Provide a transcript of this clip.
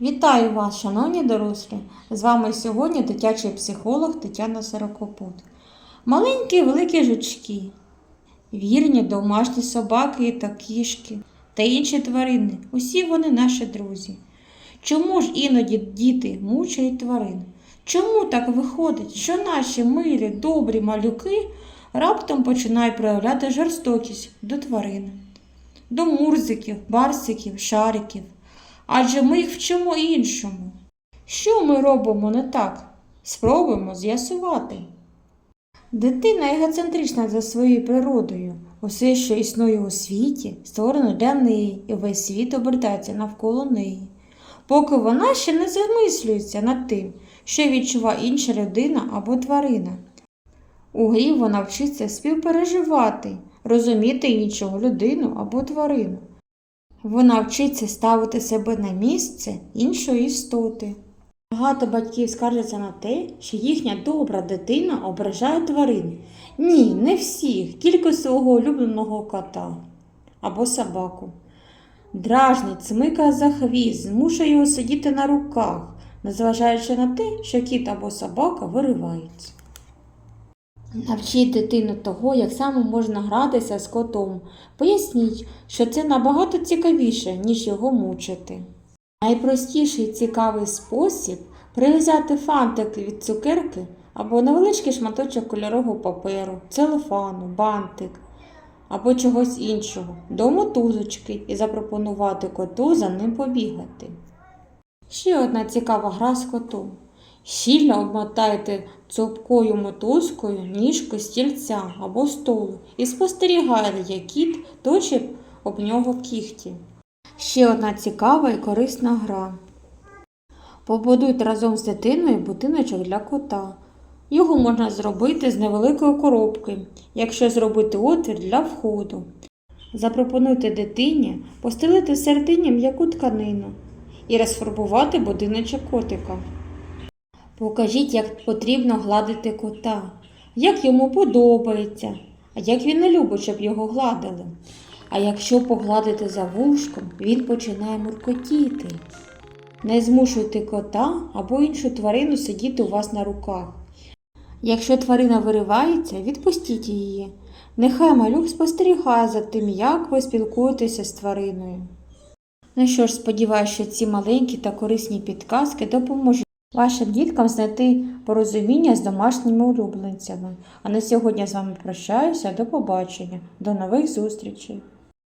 Вітаю вас, шановні дорослі! З вами сьогодні дитячий психолог Тетяна Сорокопут. Маленькі великі жучки, вірні домашні собаки та кішки та інші тварини. Усі вони наші друзі. Чому ж іноді діти мучають тварин? Чому так виходить, що наші милі, добрі малюки раптом починають проявляти жорстокість до тварин, до мурзиків, барсиків, шариків? Адже ми їх вчимо іншому. Що ми робимо не так? Спробуємо з'ясувати. Дитина егоцентрична за своєю природою. Усе, що існує у світі, створено для неї, і весь світ обертається навколо неї. Поки вона ще не замислюється над тим, що відчуває інша людина або тварина. У грі вона вчиться співпереживати, розуміти іншого людину або тварину. Вона вчиться ставити себе на місце іншої істоти. Багато батьків скаржаться на те, що їхня добра дитина ображає тварин. Ні, не всіх, тільки свого улюбленого кота або собаку. Дражнить, смикає за хвіст, змушує його сидіти на руках, незважаючи на те, що кіт або собака вириваються. Навчіть дитину того, як саме можна гратися з котом. Поясніть, що це набагато цікавіше, ніж його мучити. Найпростіший цікавий спосіб прив'язати фантики від цукерки або невеличкий шматочок кольорового паперу, целофану, бантик або чогось іншого до мотузочки і запропонувати коту за ним побігати. Ще одна цікава гра з котом. Щільно обмотайте цупкою мотузкою ніжку стільця або столу і спостерігайте, як кіт точить об нього кіхті. Ще одна цікава і корисна гра. Побудуйте разом з дитиною будиночок для кота. Його можна зробити з невеликої коробки, якщо зробити отвір для входу. Запропонуйте дитині постелити всередині м'яку тканину і розфарбувати будиночок котика. Покажіть, як потрібно гладити кота, як йому подобається, а як він не любить, щоб його гладили. А якщо погладити за вушком, він починає муркотіти. Не змушуйте кота або іншу тварину сидіти у вас на руках. Якщо тварина виривається, відпустіть її. Нехай малюк спостерігає за тим, як ви спілкуєтеся з твариною. Ну що ж, сподіваюся, що ці маленькі та корисні підказки допоможуть вашим діткам знайти порозуміння з домашніми улюбленцями. А на сьогодні з вами прощаюся. До побачення, до нових зустрічей!